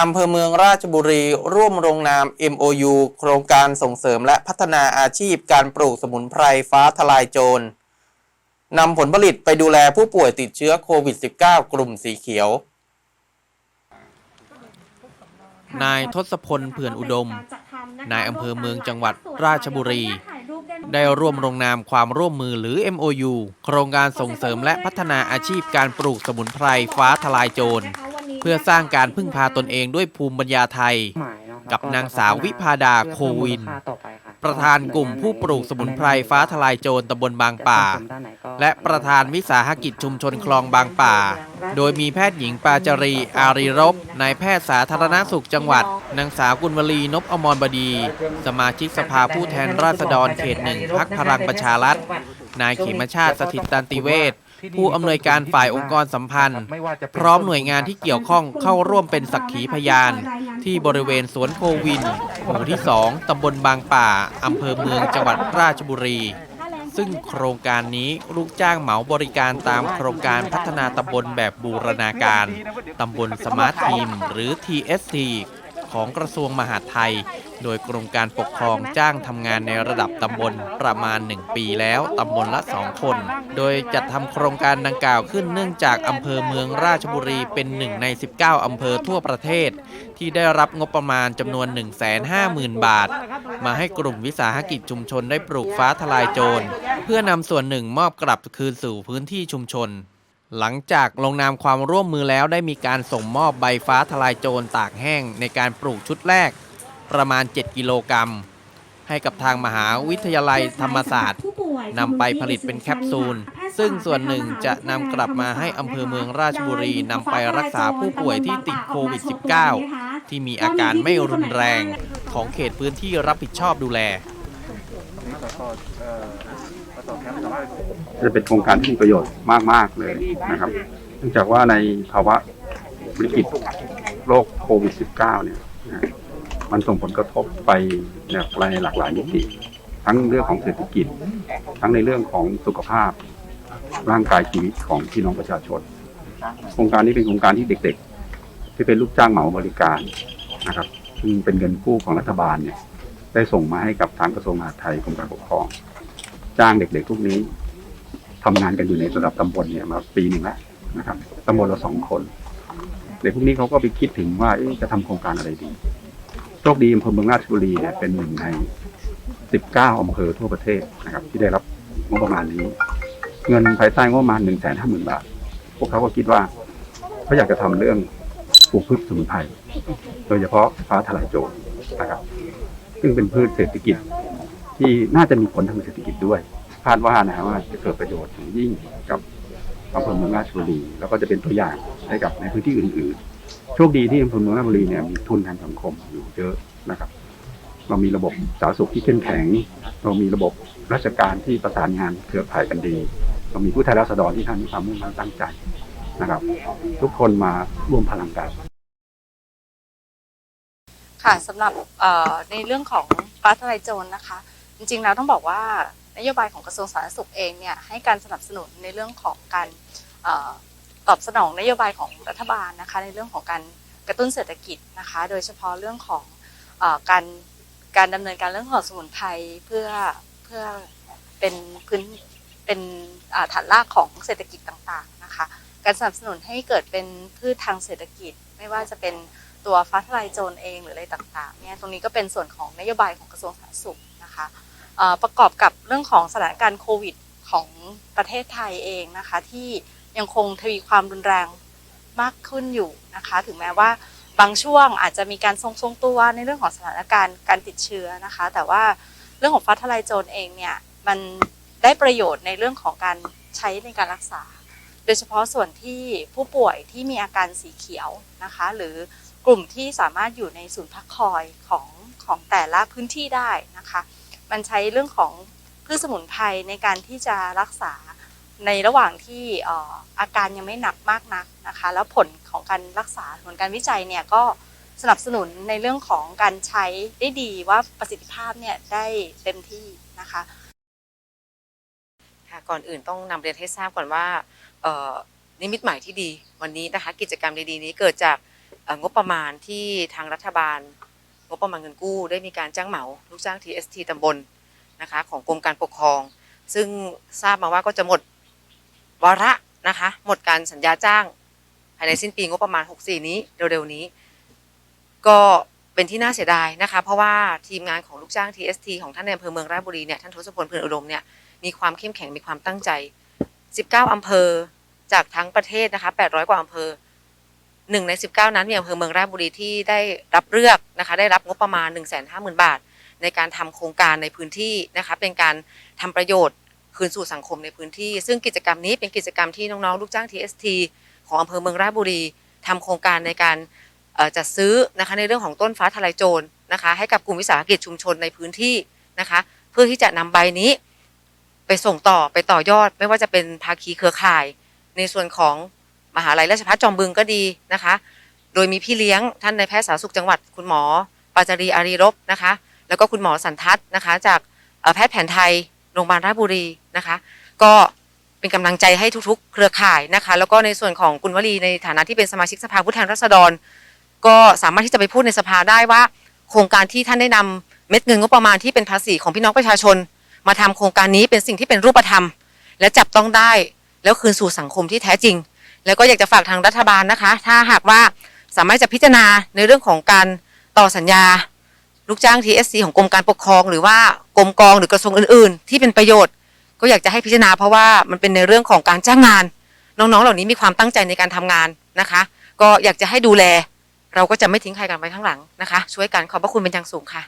อำเภอเมืองราชบุรีร่วมลงนาม MOU โครงการส่งเสริมและพัฒนาอาชีพการปลูกสมุนไพรฟ้าทลายโจรนำผลผลิตไปดูแลผู้ป่วยติดเชื้อโควิด -19 กลุ่มสีเขียว นายทศพลเผื่อนอุดม นายอำเภอเมืองจังหวัดราชบุรี ได้ร่วมลงนามความร่วมมือหรือ MOU โครงการส่งเสริมและพัฒนาอาชีพการปลูกสมุนไพรฟ้าทลายโจร พื่อสร้างการพึ่งพาตนเองด้วยภูมิปัญญาไทยหมายเนาะกับนางสาววิพาดาโควินเพื่อเพิ่มมูลค่าต่อไปค่ะประธานกลุ่มผู้ปลูกสมุนไพรฟ้าทลายโจรตำบลบางป่าจะส่งเสริมด้านไหนก็และประธานวิสาหกิจชุมชนคลองบางป่า โดยมีแพทย์หญิงปาจารี อารีรบนายแพทย์สาธารณสุขจังหวัด นางสาวกุลวลีนพอมรบดี สมาชิกสภาผู้แทนราษฎรเขตหนึ่งพักพลังประชารัฐนายเขมชาติสถิตตันติเวช ผู้อำนวยการฝ่ายองค์กรสัมพันธ์ พร้อมหน่วยงานที่เกี่ยวข้องเข้าร่วมเป็นสักขีพยาน ที่บริเวณสวนโพวิน หมู่ที่ 2 ตำบลบางป่า อำเภอเมืองจังหวัดราชบุรี ซึ่งโครงการนี้ลูกจ้างเหมาบริการตามโครงการพัฒนาตำบลแบบบูรณาการ ตำบลสมาร์ททีม หรือ TST ของกระทรวงมหาดไทย โดยกรมการปกครองจ้างทำงานในระดับตำบลประมาณ 1 ปีแล้วตำบลละ 2 คน โดยจัดทำโครงการดังกล่าวขึ้นเนื่องจากอำเภอเมืองราชบุรีเป็นหนึ่งใน 19 อำเภอทั่วประเทศ ที่ได้รับงบประมาณจำนวน 150,000 บาท มาให้กลุ่มวิสาหกิจชุมชนได้ปลูกฟ้าทลายโจร เพื่อนำส่วนหนึ่งมอบกลับคืนสู่พื้นที่ชุมชนหลังจากลงนามความร่วมมือแล้วได้มีการส่งมอบใบฟ้าทลายโจรตากแห้งในการปลูกชุดแรก ประมาณ 7 กิโลกรัม ให้กับทางมหาวิทยาลัยธรรมศาสตร์นำไปผลิตเป็นแคปซูล ซึ่งส่วนหนึ่งจะนำกลับมาให้อำเภอเมืองราชบุรีนำไปรักษาผู้ป่วยที่ติดโควิด -19 ที่มีอาการไม่รุนแรงของเขตพื้นที่รับผิดชอบดูแลจะเป็นโครงการที่มีประโยชน์มาก ๆ เลยนะครับ เนื่องจากว่าในภาวะวิกฤตโรคโควิด -19 เนี่ยนะ มันส่งผลกระทบไปในหลากหลายมิติ ทั้งเรื่องของเศรษฐกิจ ทั้งในเรื่องของสุขภาพ ร่างกายชีวิตของพี่น้องประชาชน โครงการนี้เป็นโครงการที่เด็ก ๆ ที่เป็นลูกจ้างเหมาบริการนะครับซึ่งเป็นเงินกู้ของรัฐบาลเนี่ยได้ส่งมาให้กับทางกระทรวงมหาดไทยกรมการปกครอง จ้างเด็กๆพวกนี้ทำงานกันอยู่ในระดับตำบลเนี่ยมาปีหนึ่งแล้วนะครับตำบลละสองคน เด็กพวกนี้เขาก็ไปคิดถึงว่าจะทำโครงการอะไรดี โชคดีอำเภอเมืองราชบุรีเนี่ยเป็นหนึ่งใน 19อำเภอทั่วประเทศนะครับ ที่ได้รับงบประมาณนี้ เงินภายใต้งบประมาณ1นึ่งแสนห้าหมื่นบาท พวกเขาก็คิดว่าเขาอยากจะทำเรื่องปลูกพืชสมุนไพรโดยเฉพาะฟ้าทลายโจรนะครับ ซึ่งเป็นพืชเศรษฐกิจที่น่าจะมีผลทางเศรษฐกิจด้วยคาดว่านะฮะว่าจะเกิดประโยชน์อย่างยิ่งกับอำเภอเมืองราชบุรี แล้วก็จะเป็นตัวอย่างให้กับในพื้นที่อื่น ๆ โชคดีที่อำเภอเมืองราชบุรีเนี่ยมีทุนทางสังคมอยู่เยอะนะครับ เรามีระบบสาธารณสุขที่เข้มแข็ง เรามีระบบราชการที่ประสานงานเครือข่ายกันดี เรามีผู้แทนราษฎรที่ท่านมีความมุ่งมั่นตั้งใจนะครับ ทุกคนมาร่วมพลังกันค่ะสำหรับในเรื่องของฟ้าทลายโจรนะคะ จริงๆแล้วต้องบอกว่านโยบายของกระทรวงสาธารณสุขเองเนี่ยให้การสนับสนุนในเรื่องของการ ตอบสนองนโยบายของรัฐบาลนะคะในเรื่องของการกระตุ้นเศรษฐกิจนะคะ โดยเฉพาะเรื่องของอการการดำเนินการเรื่องของสมุนไพรเพื่อเพื่อเป็นพื้นเป็นฐานรากของเศรษฐกิจต่างๆนะคะการสนับสนุนให้เกิดเป็นพืชทางเศรษฐกิจ ไม่ว่าจะเป็นตัวฟ้าทลายโจรเองหรืออะไรต่างๆเนี่ยตรงนี้ก็เป็นส่วนของนโยบายของกระทรวงสาธารณสุขนะคะประกอบกับเรื่องของสถานการณ์โควิดของประเทศไทยเองนะคะที่ ยังคงทวีความรุนแรงมากขึ้นอยู่นะคะ ถึงแม้ว่าบางช่วงอาจจะมีการทรงๆตัวในเรื่องของสถานการณ์การติดเชื้อนะคะ แต่ว่าเรื่องของฟ้าทลายโจรเองเนี่ยมันได้ประโยชน์ในเรื่องของการใช้ในการรักษา โดยเฉพาะส่วนที่ผู้ป่วยที่มีอาการสีเขียวนะคะ หรือกลุ่มที่สามารถอยู่ในศูนย์พักคอยของของแต่ละพื้นที่ได้นะคะ มันใช้เรื่องของพืชสมุนไพรในการที่จะรักษา ในระหว่างที่อาการยังไม่หนักมากนักนะคะ แล้วผลของการรักษาผลการวิจัยเนี่ยก็สนับสนุนในเรื่องของการใช้ได้ดีว่าประสิทธิภาพเนี่ยได้เต็มที่นะคะค่ะก่อนอื่นต้องนำเรียนให้ทราบก่อนว่านิมิตใหมายที่ดีวันนี้นะคะกิจกรรมดีๆนี้เกิดจากงบประมาณที่ทางรัฐบาล งบประมาณเงินกู้ได้มีการจ้างเหมาลูกจ้าง TST ตำบลนะคะของกรมการปกครอง ซึ่งทราบมาว่าก็จะหมด วาระนะคะ หมดการสัญญาจ้างภายในสิ้นปีงบประมาณ 64 นี้เร็วๆนี้ ก็เป็นที่น่าเสียดายนะคะ เพราะว่าทีมงานของลูกจ้าง TST ของท่านในอำเภอเมืองราชบุรีเนี่ยท่านทศพลเพื่อนอุดมเนี่ยมีความเข้มแข็งมีความตั้งใจ 19 อำเภอจากทั้งประเทศนะคะ 800 กว่าอำเภอหนึ่งใน 19 นั้นมีอำเภอเมืองราชบุรีที่ได้รับเลือกนะคะ ได้รับงบประมาณ 150,000 บาท ในการทำโครงการในพื้นที่นะคะ เป็นการทำประโยชน์ คืนสู่สังคมในพื้นที่ ซึ่งกิจกรรมนี้เป็นกิจกรรมที่น้องๆลูกจ้าง TST ของอำเภอเมืองราชบุรีทำโครงการในการจัดซื้อนะคะในเรื่องของต้นฟ้าทลายโจรนะคะ ให้กับกลุ่มวิสาหกิจชุมชนในพื้นที่นะคะ เพื่อที่จะนำใบนี้ไปส่งต่อไปต่อยอด ไม่ว่าจะเป็นภาคีเครือข่าย ในส่วนของมหาลัยราชภัฏจอมบึงก็ดีนะคะ โดยมีพี่เลี้ยงท่านในแพทย์สาธารณสุขจังหวัด คุณหมอปาจารีอารีรบนะคะ แล้วก็คุณหมอสันทัศน์นะคะ จากแพทย์แผนไทย โรงพยาบาลราชบุรีนะคะ ก็เป็นกำลังใจให้ทุกๆ เครือข่ายนะคะ แล้วก็ในส่วนของคุณวลีในฐานะที่เป็นสมาชิกสภาผู้แทนราษฎร ก็สามารถที่จะไปพูดในสภาได้ว่า โครงการที่ท่านได้นำเม็ดเงินงบประมาณที่เป็นภาษีของพี่น้องประชาชน มาทำโครงการนี้เป็นสิ่งที่เป็นรูปธรรม และจับต้องได้แล้วคืนสู่สังคมที่แท้จริง แล้วก็อยากจะฝากทางรัฐบาลนะคะ ถ้าหากว่าสามารถจะพิจารณาในเรื่องของการต่อสัญญา ลูกจ้าง TSC ของกรมการปกครอง หรือว่า กรมกองหรือกระทรวงอื่น ๆ ที่เป็นประโยชน์ ก็อยากจะให้พิจารณาเพราะว่ามันเป็นในเรื่องของการจ้างงาน น้องๆ เหล่านี้มีความตั้งใจในการทำงานนะคะ ก็อยากจะให้ดูแล เราก็จะไม่ทิ้งใครกันไว้ข้างหลังนะคะ ช่วยกันขอบพระคุณเป็นอย่างสูงค่ะ